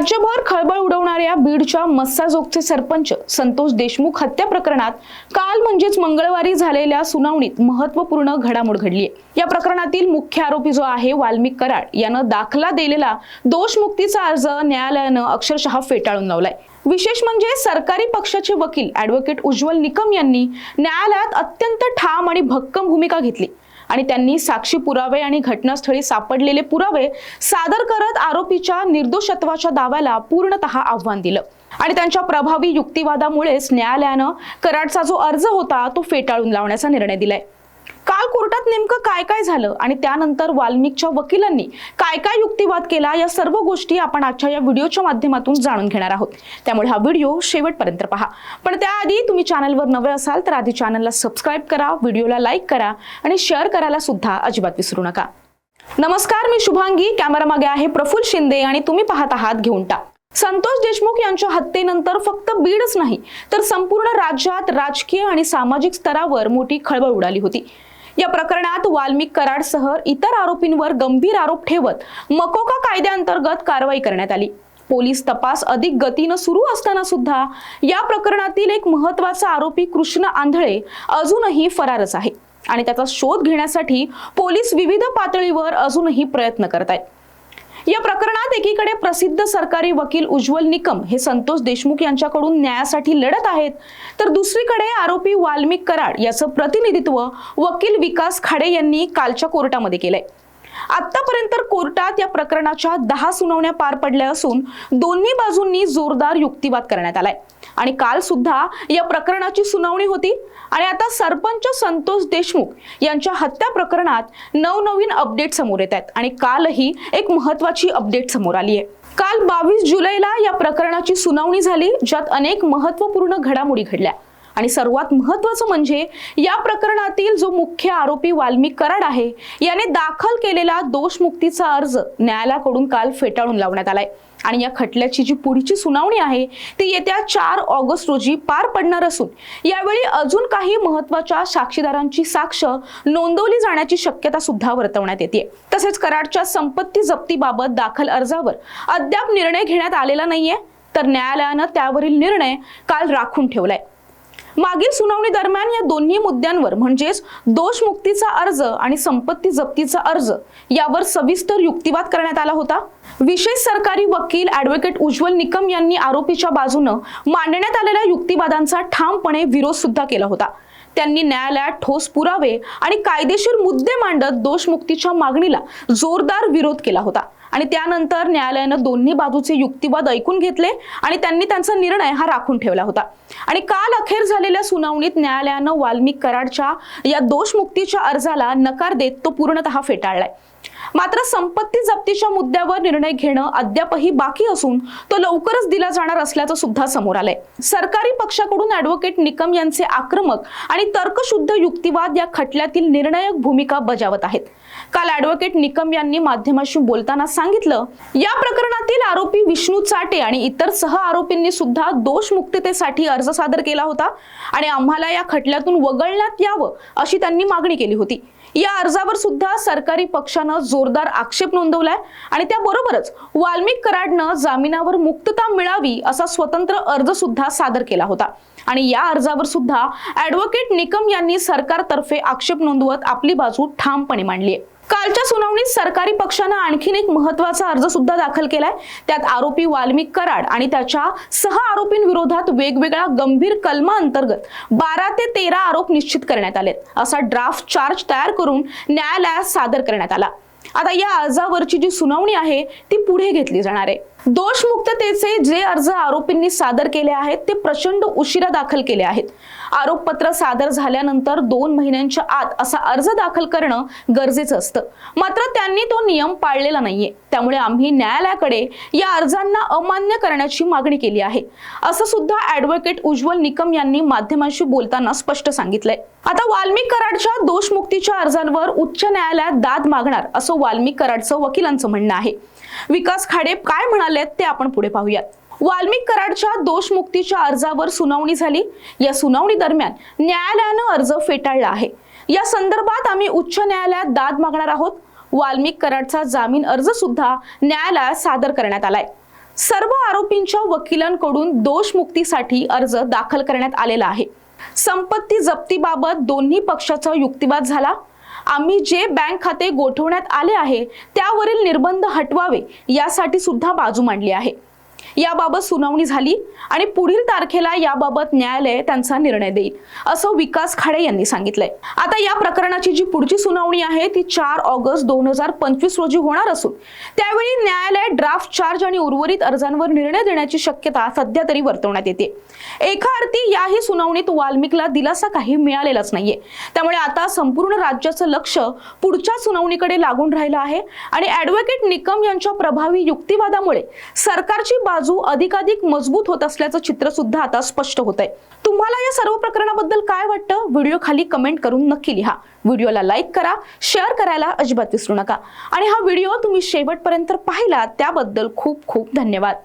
राज्यभर खळबळ उडवणाऱ्या बीडच्या मस्साजोगचे सरपंच संतोष देशमुख हत्या प्रकरणात काल म्हणजेच मंगळवारी झालेल्या सुनावणीत महत्त्वपूर्ण घडामोड घडली या प्रकरणातील मुख्य आरोपी जो आहे वाल्मिक कराड यानं दाखला दिलेला दोषमुक्तीचा अर्ज न्यायालयानं अक्षरशः फेटाळून लावलाय. विशेष म्हणजे सरकारी पक्षाचे वकील ऍडव्होकेट उज्ज्वल निकम यांनी न्यायालयात अत्यंत ठाम आणि भक्कम भूमिका घेतली. आणि त्यांनी साक्षी पुरावे आणि घटनास्थळी सापडलेले पुरावे सादर करत आरोपीच्या निर्दोषत्वाच्या दाव्याला पूर्णतः आव्हान दिलं. आणि त्यांच्या प्रभावी युक्तिवादामुळेच न्यायालयानं कराडचा जो अर्ज होता तो फेटाळून लावण्याचा निर्णय दिलाय. काल कोर्टात नेमकं काय काय झालं आणि त्यानंतर वाल्मिकच्या वकिलांनी काय काय युक्तिवाद केला या सर्व गोष्टी आपण आजच्या या व्हिडिओच्या माध्यमातून जाणून घेणार आहोत. त्यामुळे हा व्हिडिओ शेवटपर्यंत पहा. पण त्याआधी तुम्ही चॅनलवर नवे असाल तर आधी चॅनलला सबस्क्राईब करा व्हिडिओला लाईक करा आणि शेअर करायला सुद्धा अजिबात विसरू नका. नमस्कार मी शुभांगी. कॅमेरा मागे आहे प्रफुल्ल शिंदे आणि तुम्ही पाहत आहात घेऊन टाक. संतोष देशमुख यांच्या हत्येनंतर फक्त बीडच नाही तर संपूर्ण राज्यात राजकीय आणि सामाजिक स्तरावर मोठी खळबळ उडाली होती. या प्रकरणात वाल्मिक कराडसह इतर आरोपींवर गंभीर आरोप ठेवत मकोका कायद्याअंतर्गत कारवाई करण्यात आली. पोलीस तपास अधिक गतीनं सुरू असताना सुद्धा या प्रकरणातील एक महत्त्वाचा आरोपी कृष्ण आंधळे अजूनही फरारच आहे आणि त्याचा शोध घेण्यासाठी पोलीस विविध पातळीवर अजूनही प्रयत्न करत आहेत. या प्रकरणात एकीकडे प्रसिद्ध सरकारी वकील उज्ज्वल निकम हे संतोष देशमुख यांच्याकडून न्यायासाठी लढत आहेत तर दुसरीकडे आरोपी वाल्मिक कराड याचं प्रतिनिधित्व वकील विकास खाडे यांनी कालच्या कोर्टामध्ये केलंय. आतापर्यंत कोर्टात या प्रकरणाच्या दहा सुनावण्या पार पडल्या असून दोन्ही बाजूंनी जोरदार युक्तिवाद करण्यात आलाय. आणि काल सुद्धा या प्रकरणाची सुनावणी होती आणि आता सरपंच संतोष देशमुख यांच्या हत्या प्रकरणात नवनवीन अपडेट समोर येत आहेत. आणि कालही एक महत्वाची अपडेट समोर आली आहे. काल बावीस जुलैला या प्रकरणाची सुनावणी झाली ज्यात अनेक महत्त्वपूर्ण घडामोडी घडल्या. आणि सर्वात महत्वाचं म्हणजे या प्रकरणातील जो मुख्य आरोपी वाल्मिक कराड आहे याने दाखल केलेला दोषमुक्तीचा अर्ज न्यायालयाकडून काल फेटाळून लावण्यात आलाय. आणि या खटल्याची जी पुढची सुनावणी आहे ती येत्या चार ऑगस्ट रोजी पार पडणार असून यावेळी अजून काही महत्त्वाच्या साक्षीदारांची साक्ष नोंदवली जाण्याची शक्यता सुद्धा वर्तवण्यात येते तसेच कराडच्या संपत्ती जप्तीबाबत दाखल अर्जावर अद्याप निर्णय घेण्यात आलेला नाहीये तर न्यायालयानं त्यावरील निर्णय काल राखून ठेवलाय. मागील सुनावणी दरम्यान या दोन्ही मुद्द्यांवर म्हणजेच दोषमुक्तीचा अर्ज आणि संपत्ती जप्तीचा अर्ज यावर सविस्तर युक्तिवाद करण्यात आला होता. विशेष सरकारी वकील ऍडव्होकेट उज्ज्वल निकम यांनी आरोपीच्या बाजूनं मांडण्यात आलेल्या युक्तिवादांचा ठामपणे विरोध सुद्धा केला होता. त्यांनी न्यायालयात ठोस पुरावे आणि कायदेशीर मुद्दे मांडत दोषमुक्तीच्या मागणीला जोरदार विरोध केला होता. आणि त्यानंतर न्यायालयानं दोन्ही बाजूचे युक्तिवाद ऐकून घेतले आणि त्यांनी त्यांचा निर्णय हा राखून ठेवला होता. आणि काल अखेर झालेल्या सुनावणीत न्यायालयानं वाल्मिक कराडच्या या दोषमुक्तीच्या अर्जाला नकार देत तो पूर्णतः फेटाळलाय. मात्र संपत्ती जप्तीच्या मुद्द्यावर निर्णय घेणं अद्यापही बाकी असून तो लवकरच दिला जाणार असल्याचं सुद्धा समोर आलंय. सरकारी पक्षाकडून ऍडव्होकेट निकम यांचे आक्रमक आणि तर्कशुद्ध युक्तिवाद या खटल्यातील निर्णायक भूमिका बजावत आहेत. काल ऍडव्होकेट निकम यांनी माध्यमाशी बोलताना सांगितलं या प्रकरणातील आरोपी विष्णू चाटे आणि इतर सह आरोपींनी सुद्धा दोषमुक्ततेसाठी अर्ज सादर केला होता आणि आम्हाला या खटल्यातून वगळण्यात यावं अशी त्यांनी मागणी केली होती. या अर्जावर सुद्धा सरकारी पक्षानं जोरदार आक्षेप नोंदवलाय आणि त्याबरोबरच वाल्मिक कराडनं जामिनावर मुक्तता मिळावी असा स्वतंत्र अर्ज सुद्धा सादर केला होता. आणि या अर्जावर सुद्धा ऍडव्होकेट निकम यांनी सरकारतर्फे आक्षेप नोंदवत आपली बाजू ठामपणे मांडली आहे कालच्या सुनावणीत सरकारी पक्षानं आणखीन एक महत्त्वाचा अर्ज सुद्धा दाखल केलाय. त्यात आरोपी वाल्मिक कराड आणि त्याच्या सह आरोपींविरोधात वेगवेगळ्या गंभीर कलमा अंतर्गत बारा ते तेरा आरोप निश्चित करण्यात आलेत. असा ड्राफ्ट चार्ज तयार करून न्यायालयात सादर करण्यात आला. आता या अर्जावरची जी सुनावणी आहे ती पुढे घेतली जाणार आहे. दोषमुक्ततेचे जे अर्ज आरोपींनी सादर केले आहेत ते प्रचंड उशिरा दाखल केले आहेत. आरोपपत्र सादर झाल्यानंतर दोन महिन्यांच्या आत असा अर्ज दाखल करणं गरजेचं असतं. मात्र त्यांनी तो नियम पाळलेला नाहीये. त्यामुळे आम्ही न्यायालयाकडे या अर्जांना अमान्य करण्याची मागणी केली आहे. असं सुद्धा ऍडव्होकेट उज्ज्वल निकम यांनी माध्यमांशी बोलताना स्पष्ट सांगितलंय. आता वाल्मिक कराडच्या दोषमुक्तीच्या अर्जांवर उच्च न्यायालयात दाद मागणार असं वाल्मिक कराडचं वकिलांचं म्हणणं आहे. विकास खाडे काय म्हणाले ते आपण पुढे पाहूयात. वाल्मिक कराडच्या दोषमुक्तीच्या अर्जावर सुनावणी झाली. या सुनावणी दरम्यान न्यायालयानं अर्ज फेटाळला आहे. या संदर्भात आम्ही उच्च न्यायालयात दाद मागणार आहोत. वाल्मिक कराडचा जामीन अर्ज सुद्धा न्यायालयात सादर करण्यात आलाय. सर्व आरोपींच्या वकिलांकडून दोषमुक्तीसाठी अर्ज दाखल करण्यात आलेला आहे. संपत्ती जप्तीबाबत दोन्ही पक्षाचा युक्तिवाद झाला. आम्ही जे बँक खाते गोठवण्यात आले आहे त्यावरील निर्बंध हटवावे यासाठी सुद्धा बाजू मांडली आहे. याबाबत सुनावणी झाली आणि पुढील तारखेला याबाबत न्यायालय त्यांचा निर्णय देईल असं विकास खाडे यांनी सांगितलंय. आता या प्रकरणाची जी पुढची सुनावणी आहे ती चार ऑगस्ट दोन हजार पंचवीस रोजी होणार असून त्यावेळी न्यायालय ड्राफ्ट चार्ज आणि उर्वरित अर्जांवर निर्णय देण्याची शक्यता सध्या तरी वर्तवण्यात येते. एका अर्थी याही सुनावणीत वाल्मिकला दिलासा काही मिळालेलाच नाहीये. त्यामुळे आता संपूर्ण राज्याचं लक्ष पुढच्या सुनावणीकडे लागून राहिलं आहे आणि ऍडव्होकेट निकम यांच्या प्रभावी युक्तिवादामुळे सरकारची बाजू अधिकाधिक मजबूत होत असल्याचं चित्र सुद्धा आता स्पष्ट होत आहे तुम्हाला या सर्व प्रकरणाबद्दल काय वाटतं? व्हिडिओ खाली कमेंट करून नक्की लिहा. व्हिडिओला लाईक करा शेअर करायला अजिबात विसरू नका. आणि हा व्हिडिओ तुम्ही शेवटपर्यंत पाहिला त्याबद्दल खूप खूप धन्यवाद.